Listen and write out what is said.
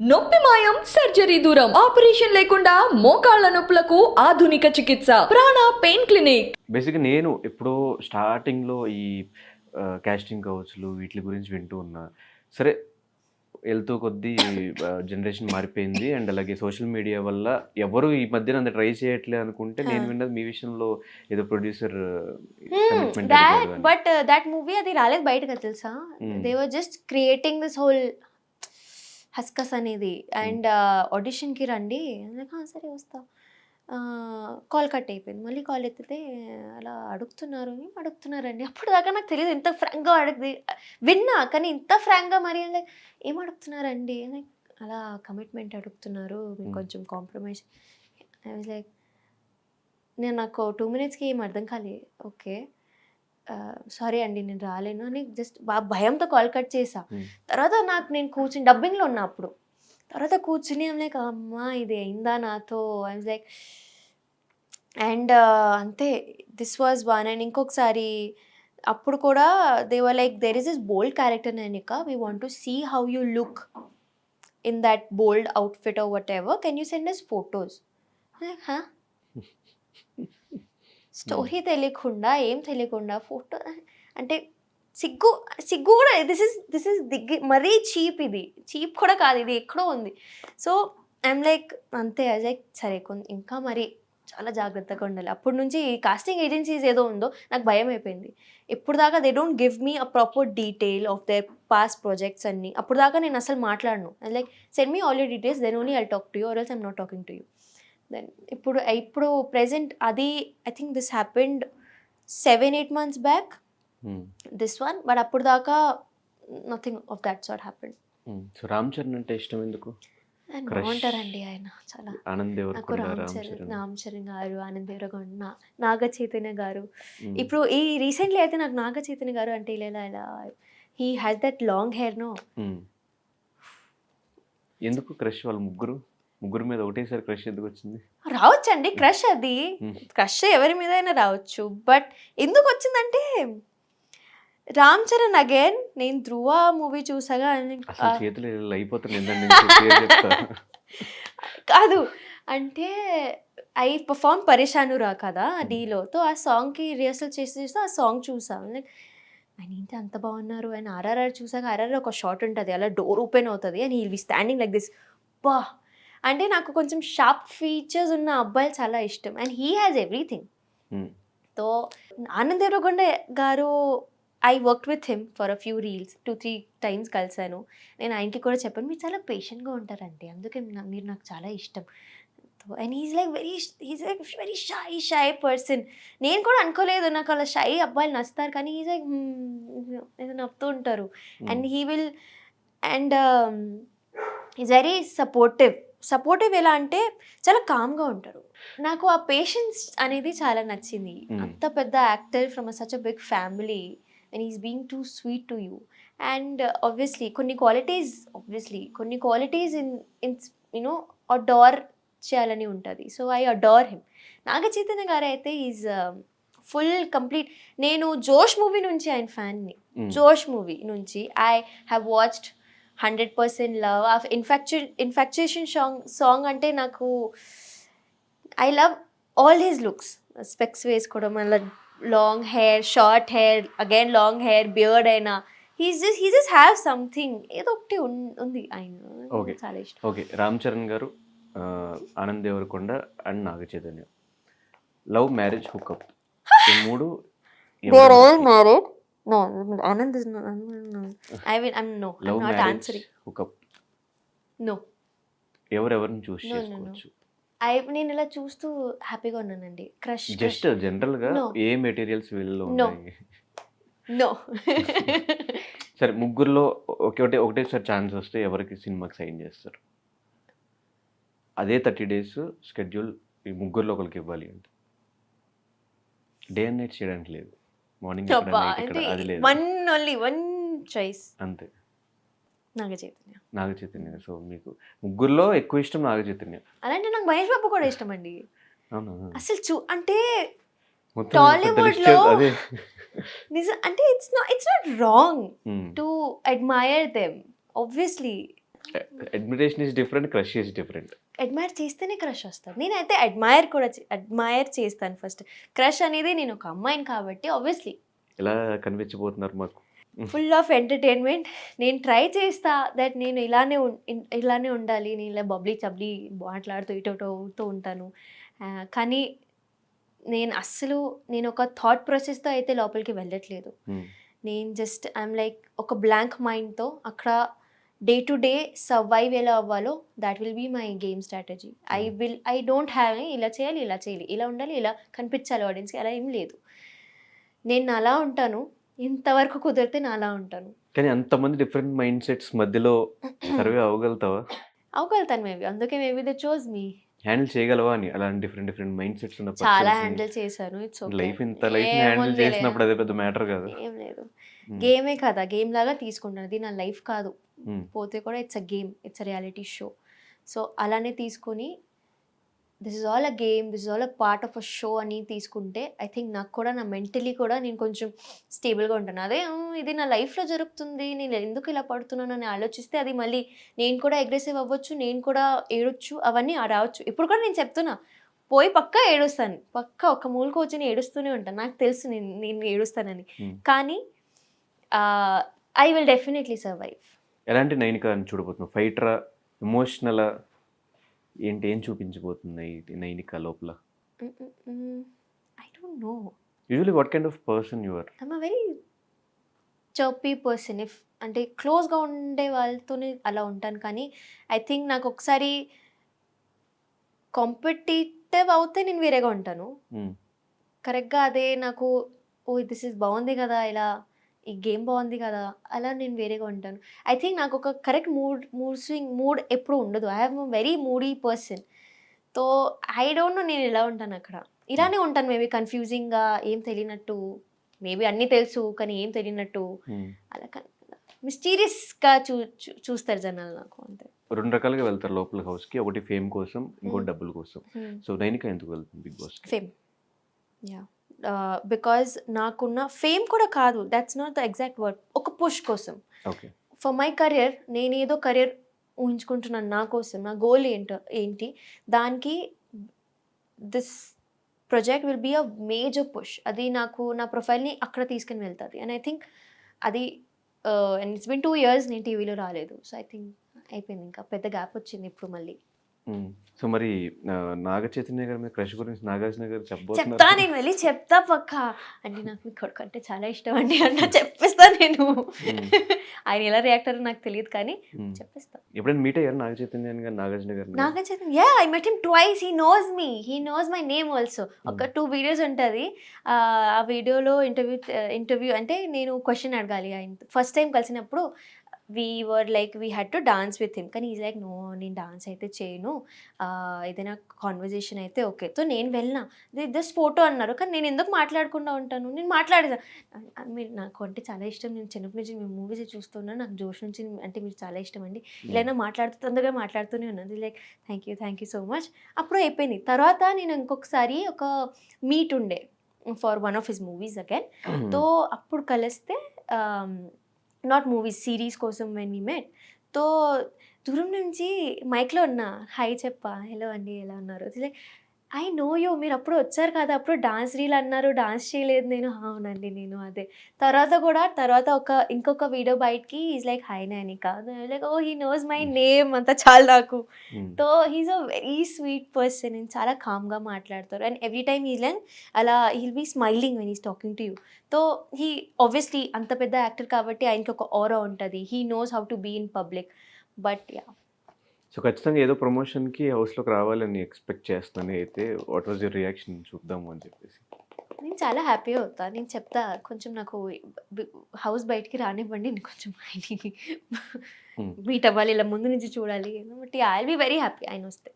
నొప్పి మాయం సర్జరీ దూరం ఆపరేషన్ లేకుండా మోకాళ్ళ నొప్పులకు ఆధునిక చికిత్స ప్రాణ పెయిన్ క్లినిక్. బేసిక్గా నేను ఎప్పుడో స్టార్టింగ్లో ఈ కాస్టింగ్ కౌచ్లు వీటి గురించి వింటూ ఉన్నా. సరే వెళ్తూ కొద్దీ జనరేషన్ మారిపోయింది. అండ్ అలాగే సోషల్ మీడియా వల్ల ఎవరు ఈ మధ్యన అంత ట్రై చేయట్లే అనుకుంటే నేను విన్నది మీ విషయంలో ఏదో producer that but that movie అది రాలేదు బయటకు తెలుసా. They were just creating this whole హస్కస్ అనేది. అండ్ ఆడిషన్కి రండి. అందుకే, "ఆ, సరే వస్తా. కాల్ కట్ అయిపోయింది. మళ్ళీ కాల్ ఎత్తితే అలా అడుగుతున్నారు. అడుగుతున్నారండి? అప్పుడు దాకా నాకు తెలియదు ఇంత ఫ్రాంక్గా అడుగుది విన్నా కానీ ఇంత ఫ్రాంక్గా మరి ఏం అడుగుతున్నారండి? Like, అలా కమిట్మెంట్ అడుగుతున్నారు. మీకు. కొంచెం కాంప్రమైజ్. ఐ వాజ్ లైక్ నేను నాకు టూ మినిట్స్కి ఏం అర్థం కాలేదు ఓకే. సారీ అండి నేను రాలేను అని జస్ట్ భయంతో కాల్ కట్ చేసా. తర్వాత నాకు నేను కూర్చుని డబ్బింగ్లో ఉన్నా అప్పుడు. తర్వాత కూర్చుని ఐమ్ లైక్ అమ్మా ఇది అయిందా నాతో? ఐమ్ లైక్ అండ్ అంతే దిస్ వాజ్ వన్ అండ్ ఇంకొకసారి అప్పుడు కూడా they were like there is is bold character Nainika we want to see how you look in that bold outfit or whatever can you send us photos హా story తెలియకుండా ఏం తెలియకుండా photo అంటే సిగ్గు సిగ్గు కూడా దిస్ ఇస్ దిస్ ఇస్ దిగ్గి మరీ చీప్ ఇది. చీప్ కూడా కాదు ఇది ఎక్కడో ఉంది. సో ఐఎమ్ లైక్ అంతే లైక్ సరే కొంత ఇంకా మరి చాలా జాగ్రత్తగా ఉండాలి. అప్పటి నుంచి ఈ కాస్టింగ్ ఏజెన్సీస్ ఏదో ఉందో నాకు భయం అయిపోయింది. ఇప్పుడు దాకా they don't give me a proper detail of their past projects అన్ని. అప్పుడు దాకా నేను అసలు మాట్లాడను. Like send me all you details then only I talk to you or else I'm not talking to you then ఇప్పుడు ఇప్పుడు present అది I think this happened seven eight months back this one but అప్పుడు దాకా nothing of that sort happened so Ram Charan అంటే ఇష్టం ఎందుకు. బాగుంటారండి ఆయన చాలా. నాకు రామ్ చరణ్ చరణ్ రామ్ చరణ్ గారు ఆనంద్ దేవరకొండ నా- నాగ చైతన్య గారు. Hmm. ఇప్పుడు ఈ రీసెంట్లీ అయితే నాకు నాగ చైతన్య గారు అంటే ఇలా ఇలా he has that long hair no. ఎందుకు క్రష్ వాళ్ళు ముగ్గురు? ముగ్గురు మీద ఒకటేసారి క్రష్ ఎందుకు వచ్చింది రావచ్చండి క్రష్ అది. క్రష్ ఎవరి మీద అయినా రావచ్చు. బట్ ఎందుకు వచ్చిందంటే రామ్ చరణ్ అగైన్ నేను ధ్రువ మూవీ చూసాగా చేతులు అయిపోతుంది కాదు. అంటే ఐ పర్ఫార్మ్ పరేషానురా కదా డీలో. తో ఆ సాంగ్కి రిహర్సల్ చేసి చేస్తూ ఆ సాంగ్ చూసాం. లైక్ ఆయన ఏంటి అంత బాగున్నారు? అండ్ ఆర్ఆర్ఆర్ చూసాక ఆర్ఆర్ఆర్ ఒక షార్ట్ ఉంటుంది. అలా డోర్ ఓపెన్ అవుతుంది. And he be standing like this. బా! అంటే నాకు కొంచెం షార్ప్ ఫీచర్స్ ఉన్న అబ్బాయిలు చాలా ఇష్టం. And he has everything Hmm. తో ఆనంద్ దేవరకొండ గారు I work with him for a few reels two three times కలిసాను నేను ఆయనకి కూడా చెప్పాను మీరు చాలా పేషెంట్గా ఉంటారండి. అందుకే మీరు నాకు చాలా ఇష్టం. And is like very is like very shy shy person నేను కూడా అనుకోలేదు నాకు అలా షై అబ్బాయిలు నచ్చుతారు కానీ ఈజ్ లైక్ ఏదో నవ్వుతూ ఉంటారు. And he will and is very supportive supportive ఎలా అంటే చాలా కామ్గా ఉంటారు. నాకు ఆ పేషెన్స్ అనేది చాలా నచ్చింది. Hmm. అంత పెద్ద actor from such a big family and is being too sweet to you and obviously కొన్ని క్వాలిటీస్ ఆబ్వియస్లీ కొన్ని qualities in in you know adore చేయాలని ఉంటుంది. So I adore him Naga Chaitanya గారు అయితే ఈజ్ ఫుల్ కంప్లీట్ నేను జోష్ movie నుంచి ఆయన ఫ్యాన్ని Hmm. జోష్ మూవీ నుంచి I have watched hundred percent love. Of infatuation infatuation song song అంటే నాకు I love all his looks. Specs వేసుకోవడం మళ్ళీ long hair short hair again long hair beard అయినా he's just he just have something. ఏదో ఒకటి ఉంది. ఆయన Okay. చాలా ఇష్టం. ఓకే. రామ్ చరణ్ గారు ఆ, Anand Deverakonda and Naga Chaitanya love marriage hookup ఈ మూడు married. No, Anand is not. I mean, I'm no. I'm love not answering. No. ఎవరెవరిని చూస్ No, no, no. చేసుకోవచ్చు I నేను ఇలా చూస్తూ హ్యాపీగా ఉన్నానండి క్రష్ జస్ట్ జనరల్గా No. ఏ మెటీరియల్స్ వీళ్ళలో No. ఉన్నాయి నో సరే ముగ్గురులో ఒకటే ఒకటేసారి ఛాన్స్ వస్తే ఎవరికి సినిమాకి సైన్ చేస్తారు అదే థర్టీ డేస్ స్కెడ్యూల్ ఈ ముగ్గురులో ఒకరికి ఇవ్వాలి అంటే డే అండ్ నైట్ చేయడానికి లేదు morning one only one choice అంతే. నాగ చైతన్య నాగ చైతన్య సో మీకు ముగ్గురులో ఎక్కువ ఇష్టం నాగ చైతన్య అలాంటి నాకు మహేష్ బాబు కూడా ఇష్టం అండి అసలు చూ అంటే list లో- నిజం అంటే it's not it's not wrong. To admire them obviously admiration is different crush is different admire చేస్తేనే క్రష్ వస్తుంది నేనైతే అడ్మైర్ కూడా అడ్మైర్ చేస్తాను ఫస్ట్ క్రష్ అనేది నేను ఒక అమ్మాయిని కాబట్టి ఆబ్వియస్లీ ఎలా కనిపించబోతున్నారు మాకు? ఫుల్ ఆఫ్ ఎంటర్టైన్మెంట్ నేను ట్రై చేస్తా దట్ నేను ఇలానే ఇలానే ఉండాలి. నేను ఇలా బబ్లీ చబ్లీ మాట్లాడుతూ ఇటు ఇటు అవుతూ ఉంటాను. కానీ నేను అస్సలు నేను ఒక థాట్ ప్రాసెస్తో అయితే లోపలికి వెళ్ళట్లేదు. నేను జస్ట్ ఐఎమ్ లైక్ ఒక బ్లాంక్ మైండ్తో అక్కడ డే టు డే సర్వైవ్ ఎలా అవ్వాలో that will be my game strategy I. Will I don't have ఇలా చేయాలి ఇలా చేయాలి ఇలా ఉండాలి ఇలా కనిపించాలి ఆడియన్స్కి అలా ఏం లేదు. నేను అలా ఉంటాను ఇంతవరకు కుదిరితే నేను అలా ఉంటాను. కానీ అంతమంది డిఫరెంట్ మైండ్ సెట్స్ మధ్యలో సర్వే అవ్వగలుగుతావా? అవగలుగుతాను మేబీ అందుకే maybe the chose me handle చేయగలవా అని అలాంటి డిఫరెంట్ డిఫరెంట్ మైండ్ సెట్స్ ఉన్న చాలా హ్యాండిల్ చేశాను ఇట్స్ లైఫ్ ఇంత లైఫ్ హ్యాండిల్. చేసినప్పుడు అదే పెద్ద మ్యాటర్ కాదు ఏం లేదు. గేమే కదా గేమ్ లాగా తీసుకుంటాను అది నా లైఫ్ కాదు. పోతే కూడా it's a game it's a reality show so అలానే తీసుకొని this is all a game this is all a part of a show అని తీసుకుంటే ఐ థింక్ నాకు కూడా నా మెంటలీ కూడా నేను కొంచెం స్టేబుల్గా ఉంటాను. అదే "ఉమ్, ఇది నా లైఫ్లో జరుగుతుంది నేను ఎందుకు ఇలా పడుతున్నాను అని ఆలోచిస్తే అది మళ్ళీ నేను కూడా అగ్రెసివ్ అవ్వచ్చు నేను కూడా ఏడొచ్చు అవన్నీ రావచ్చు. ఇప్పుడు కూడా నేను చెప్తున్నా పోయి పక్కా ఏడుస్తాను. పక్కా ఒక మూలకు వచ్చి నేను ఏడుస్తూనే ఉంటాను. నాకు తెలుసు నేను నేను ఏడుస్తానని. కానీ ఐ విల్ డెఫినెట్లీ సర్వైవ్ ఎలాంటి నైనిక అని చూడబోతున్నావు? ఫైటరా ఎమోషనల్ ఏంటి ఏం చూపించబోతుంది నైనిక లోపల? I don't know usually what kind of person your I'm a very chirpy person if అంటే క్లోజ్గా ఉండే వాళ్ళతోనే అలా ఉంటాను. కానీ ఐ థింక్ నాకు ఒకసారి కాంపిటేటివ్ అవుతే నేను వేరేగా ఉంటాను. కరెక్ట్గా అదే నాకు ఓ దిస్ ఇస్ బాగుంది కదా ఇలా ఈ గేమ్ బాగుంది కదా అలా నేను వేరేగా ఉంటాను. ఐ థింక్ నాకు ఒక correct mood mood swing mood ఎప్పుడు ఉండదు. ఐ హ్యావ్ వెరీ మూడీ పర్సన్తో ఐ డోంట్ నో నేను ఎలా ఉంటాను అక్కడ. ఇలానే ఉంటాను మేబీ కన్ఫ్యూజింగ్గా ఏం తెలియనట్టు. మేబీ అన్నీ తెలుసు కానీ ఏం తెలియనట్టు. అలా మిస్టీరియస్గా చూ చూస్తారు జనాలు నాకు అంతే. రెండు రకాలుగా వెళ్తారు లోపల హౌస్కి. ఒకటి ఫేమ్ కోసం ఇంకోటి Hmm. డబ్బుల కోసం. సో నైనిక ఎందుకు వెళ్తుంది Bigg Boss fame yeah because నాకున్న ఫేమ్ కూడా కాదు. That's not the exact word ఒక పుష్ కోసం. ఫర్ మై కెరియర్ నేను ఏదో కెరియర్ ఊహించుకుంటున్నాను నా కోసం. నా గోల్ ఏంటో ఏంటి? దానికి this project will be a major push అది నాకు నా ప్రొఫైల్ని అక్కడ తీసుకుని వెళ్తుంది. అండ్ ఐ థింక్ అది and it's been two years నేను టీవీలో రాలేదు. సో ఐ థింక్ అయిపోయింది ఇంకా. పెద్ద గ్యాప్ వచ్చింది ఇప్పుడు మళ్ళీ. సో మరి నాగ చైతన్య గారి మీద క్రష్ గురించి నాగార్జున గారు చెప్తా చెప్పబోతున్నారు నేను వెళ్ళి చెప్తా పక్క. అంటే నాకు మీ కొడుకు అంటే చాలా ఇష్టం అండి అన్న చెప్పేస్తా నేను. ఆయన ఎలా రియాక్ట్ అయ్యారో నాకు తెలియదు కానీ. చెప్పేస్తా. ఎప్పుడైనా మీట్ అయ్యారు నాగ చైతన్య గారు నాగార్జున గారు? Naga Chaitanya yeah I met him twice he knows me he knows my name also ఒక టూ వీడియోస్ ఉంటుంది. ఆ వీడియోలో ఇంటర్వ్యూ ఇంటర్వ్యూ అంటే నేను క్వశ్చన్ అడగాలి. ఆయన ఫస్ట్ టైం కలిసినప్పుడు we were like we had to dance with him కానీ ఈజ్ లైక్ నో నేను డాన్స్ అయితే చేయను. ఏదైనా కాన్వర్జేషన్ అయితే ఓకే సో నేను వెళ్ళినా. జస్ట్ ఫోటో అన్నారు. కానీ నేను ఎందుకు మాట్లాడకుండా ఉంటాను? నేను మాట్లాడేదా మీరు నాకు అంటే చాలా ఇష్టం. నేను చిన్నప్పటి నుంచి మీ మూవీస్ చూస్తున్నాను నాకు జోష్ నుంచి అంటే మీరు చాలా ఇష్టం అండి. ఇలా మాట్లాడుతూ తొందరగా మాట్లాడుతూనే ఉన్నది like thank you thank you so much అప్పుడు అయిపోయింది. తర్వాత నేను ఇంకొకసారి ఒక మీట్ ఉండే for one of his movies అగైన్తో అప్పుడు కలిస్తే నాట్ మూవీస్ సిరీస్ కోసం వెన్ వీ మెట్తో దూరం నుంచి మైక్లో ఉన్నా హై చెప్పా హలో అండి ఎలా ఉన్నారు? లైక్ ఐ నో యూ మీరు అప్పుడు వచ్చారు కదా. అప్పుడు డాన్స్ రీల్ అన్నారు. డాన్స్ చేయలేదు నేను. "ఆ, అవునండి నేను అదే. తర్వాత కూడా తర్వాత ఒక ఇంకొక వీడియో బయటికి is like hi నానిక like oh he knows my name అంతా చాలు నాకు. So he's a very sweet person నేను చాలా కామ్గా మాట్లాడతారు. అండ్ ఎవ్రీ టైమ్ హీ లెన్ అలా he'll be smiling when is talking to you so he obviously అంత పెద్ద యాక్టర్ కాబట్టి ఆయనకి ఒక ఓరా ఉంటుంది. He knows how to be in public but yeah so ఖచ్చితంగా ఏదో ప్రమోషన్కి హౌస్లోకి రావాలని ఎక్స్పెక్ట్ చేస్తాను అయితే వాట్ వాజ్ యువర్ రియాక్షన్ చూద్దాము అని చెప్పేసి. నేను చాలా హ్యాపీగా అవుతా. నేను చెప్తా కొంచెం నాకు హౌస్ బయటికి రానివ్వండి నేను కొంచెం ఆయనకి. మీట్ అవ్వాలి ఇలా ముందు నుంచి చూడాలి. But I will be very happy ఆయన వస్తే